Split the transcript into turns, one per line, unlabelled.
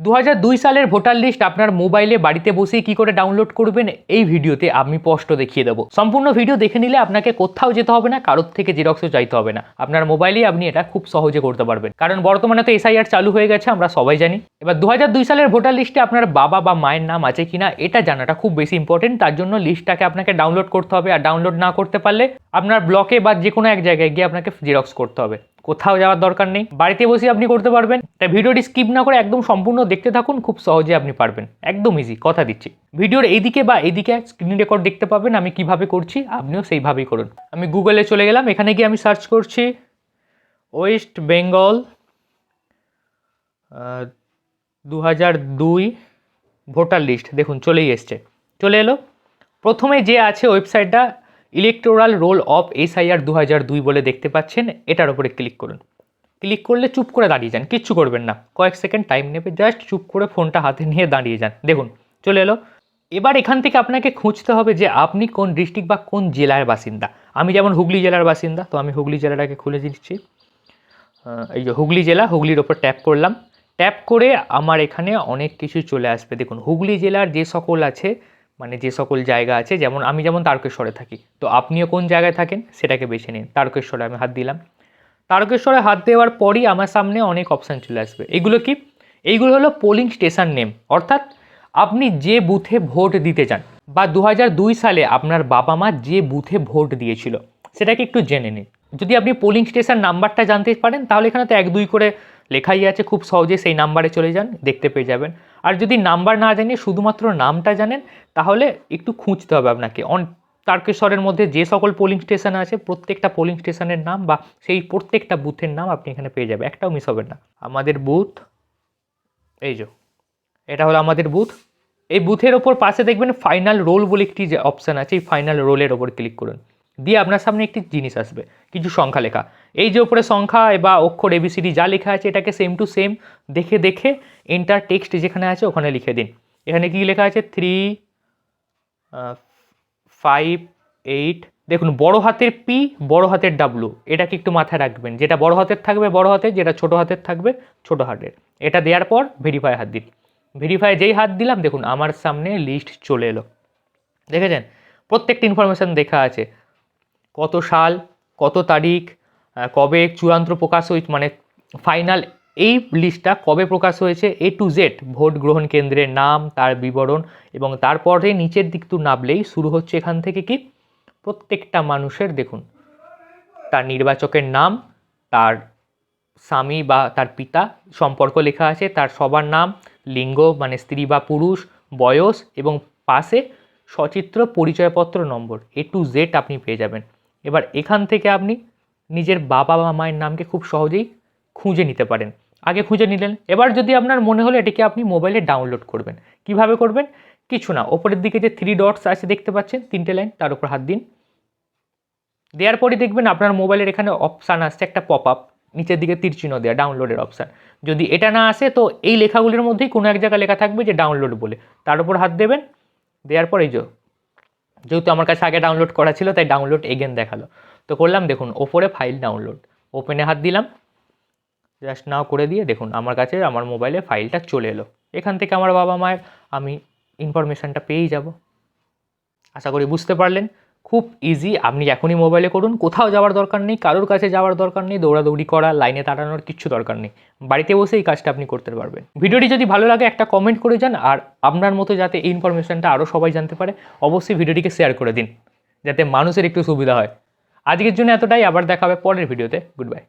দু হাজার দুই সালের ভোটার লিস্ট আপনার মোবাইলে বাড়িতে বসেই কি করে ডাউনলোড করবেন, এই ভিডিওতে আমি স্পষ্ট দেখিয়ে দেবো। সম্পূর্ণ ভিডিও দেখে নিলে আপনাকে কোথাও যেতে হবে না, কারোর থেকে জেরক্সও চাইতে হবে না। আপনার মোবাইলেই আপনি এটা খুব সহজে করতে পারবেন। কারণ বর্তমানে তো এসআইআর চালু হয়ে গেছে, আমরা সবাই জানি। এবার দু দুই সালের ভোটার লিস্টে আপনার বাবা বা মায়ের নাম আছে কিনা, এটা জানাটা খুব বেশি ইম্পর্টেন্ট তার জন্য লিস্টটাকে আপনাকে ডাউনলোড করতে হবে। আর ডাউনলোড না করতে পারলে আপনার ব্লকে বা যে কোনো এক জায়গায় গিয়ে আপনাকে জেরক্স করতে হবে। কোথাও যাওয়ার দরকার নেই। বাড়িতে বসে আপনি করতে পারবেন। তাই ভিডিওটি স্কিপ না করে একদম সম্পূর্ণ দেখতে থাকুন, খুব সহজে আপনি পারবেন। একদম ইজি কথা দিচ্ছি। ভিডিওর এইদিকে বা এইদিকে স্ক্রিন রেকর্ড দেখতে পাবেন আমি কীভাবে করছি, আপনিও সেইভাবেই করুন। আমি গুগলে চলে গেলাম, এখানে গিয়ে আমি সার্চ করছি ওয়েস্ট বেঙ্গল দু হাজার দুই ভোটার লিস্ট দেখুন, চলেই এসছে। চলে এলো। প্রথমে যে আছে ওয়েবসাইটটা ইলেকটোরাল রোল অফ এসআইআর দু হাজার দুই বলে দেখতে পাচ্ছেন, এটার উপরে ক্লিক করুন। ক্লিক করলে চুপ করে দাঁড়িয়ে যান, কিচ্ছু করবেন না। কয়েক সেকেন্ড টাইম নেবে জাস্ট চুপ করে ফোনটা হাতে নিয়ে দাঁড়িয়ে যান। দেখুন, চলে এলো। এবার এখান থেকে আপনাকে খুঁজতে হবে যে আপনি কোন ডিস্ট্রিক্ট বা কোন জেলার বাসিন্দা। আমি যেমন হুগলি জেলার বাসিন্দা, তো আমি হুগলি জেলাটাকে খুলে দিচ্ছি। এই যে হুগলি জেলা, হুগলির ওপর ট্যাপ করলাম। ট্যাপ করে আমার এখানে অনেক কিছু চলে আসবে। দেখুন, হুগলি জেলার যে সকল আছে মানে যে সকল জায়গা আছে, যেমন আমি যেমন তারকেশ্বরে থাকি, তো আপনিও কোন জায়গায় থাকেন সেটাকে বেছে নিন। তারকেশ্বরে আমি হাত দিলাম। তারকেশ্বরে হাত দেওয়ার পরই আমার সামনে অনেক অপশান চলে আসবে। এগুলো কি? এইগুলো হলো পোলিং স্টেশন নেম অর্থাৎ আপনি যে বুথে ভোট দিতে চান বা দু হাজার দুই সালে আপনার বাবা মা যে বুথে ভোট দিয়েছিল, সেটাকে একটু জেনে নিন। যদি আপনি পোলিং স্টেশন নাম্বারটা জানতে পারেন, তাহলে এখানে তো এক দুই করে লেখাই আছে, খুব সহজে সেই নাম্বারে চলে যান, দেখতে পেয়ে যাবেন। আর যদি নাম্বার না জানিয়ে শুধুমাত্র নামটা জানেন, তাহলে একটু খুঁজতে হবে আপনাকে। অন তারকেশ্বরের মধ্যে যে সকল পোলিং স্টেশন আছে, প্রত্যেকটা পোলিং স্টেশনের নাম বা সেই প্রত্যেকটা বুথের নাম আপনি এখানে পেয়ে যাবেন। একটাও মিস হবে না। আমাদের বুথ এই যে, এটা হলো আমাদের বুথ এই বুথের ওপর পাশে দেখবেন ফাইনাল রোল বলে একটি যে অপশান আছে, এই ফাইনাল রোলের ওপর ক্লিক করুন। দিয়ে আপনার সামনে একটি জিনিস আসবে, কিছু সংখ্যা লেখা। এই যে উপরে সংখ্যা বা অক্ষর এবিসিডি যা লেখা আছে, এটাকে সেম টু সেম দেখে দেখে এন্টার টেক্সট যেখানে আছে, ওখানে লিখে দিন। এখানে কি লেখা আছে? থ্রি ফাইভ এইট দেখুন, বড় হাতের পি বড় হাতের ডাব্লু এটাকে একটু মাথায় রাখবেন। যেটা বড় হাতের থাকবে, বড় হাতের, যেটা ছোট হাতের থাকবে, ছোট হাতের। এটা দেওয়ার পর ভেরিফাই হাত দিন। ভেরিফাই যেই হাত দিলাম, দেখুন, আমার সামনে লিস্ট চলে এলো। দেখেছেন? প্রত্যেকটা ইনফরমেশান দেখা আছে। কত সাল, কত তারিখ কবে চূড়ান্ত প্রকাশ হয়েছে মানে ফাইনাল এই লিস্টটা কবে প্রকাশ হয়েছে এ টু জেড ভোট গ্রহণ কেন্দ্রের নাম, তার বিবরণ এবং তারপরে নিচের দিক তো নামলেই শুরু হচ্ছে এখান থেকে কি? প্রত্যেকটা মানুষের দেখুন, তার নির্বাচকের নাম, তার স্বামী বা তার পিতা সম্পর্ক লেখা আছে, তার সবার নাম, লিঙ্গ মানে স্ত্রী বা পুরুষ, বয়স এবং পাশে সচিত্র পরিচয়পত্র নম্বর এ টু জেড আপনি পেয়ে যাবেন। এবার এখান থেকে আপনি নিজের বাবা বা মায়ের নামকে খুব সহজেই খুঁজে নিতে পারেন। আগে খুঁজে নিলেন। এবার যদি আপনার মনে হলো এটাকে আপনি মোবাইলে ডাউনলোড করবেন। কীভাবে করবেন? কিছু না। ওপরের দিকে যে থ্রি ডটস আছে দেখতে পাচ্ছেন, তিনটে লাইন তার উপর হাত দিন। দেওয়ার পরই দেখবেন আপনার মোবাইলের এখানে অপশান আসছে, একটা পপ আপ নিচের দিকে তীর চিহ্ন দেওয়া ডাউনলোডের অপশান যদি এটা না আসে, তো এই লেখাগুলির মধ্যেই কোনো এক জায়গায় লেখা থাকবে যে ডাউনলোড বলে তার উপর হাত দেবেন। দেওয়ার পর এই যে যেহেতু আমার কাছে আগে ডাউনলোড করা ছিল, তাই ডাউনলোড এগেন দেখাল। তো করলাম, দেখুন, ওপরে ফাইল ডাউনলোড ওপেনে হাত দিলাম। জাস্ট নাও করে দিয়ে, দেখুন, আমার কাছে, আমার মোবাইলে ফাইলটা চলে এলো। এখান থেকে আমার বাবা মায়ের আমি ইনফরমেশানটা পেয়েই যাব। আশা করি বুঝতে পারলেন। খুব ইজি আপনি এখনই মোবাইলে করুন। কোথাও যাওয়ার দরকার নেই, কারোর কাছে যাওয়ার দরকার নেই, দৌড়াদৌড়ি করা লাইনে দাঁড়ানোর কিচ্ছু দরকার নেই। বাড়িতে বসে এই কাজটা আপনি করতে পারবেন। ভিডিওটি যদি ভালো লাগে একটা কমেন্ট করে যান, আর আপনার মতো যাতে এই ইনফরমেশনটা আরও সবাই জানতে পারে, অবশ্যই ভিডিওটিকে শেয়ার করে দিন, যাতে মানুষের একটু সুবিধা হয়। আজকের জন্য এতটাই। আবার দেখা হবে পরের ভিডিওতে। Good bye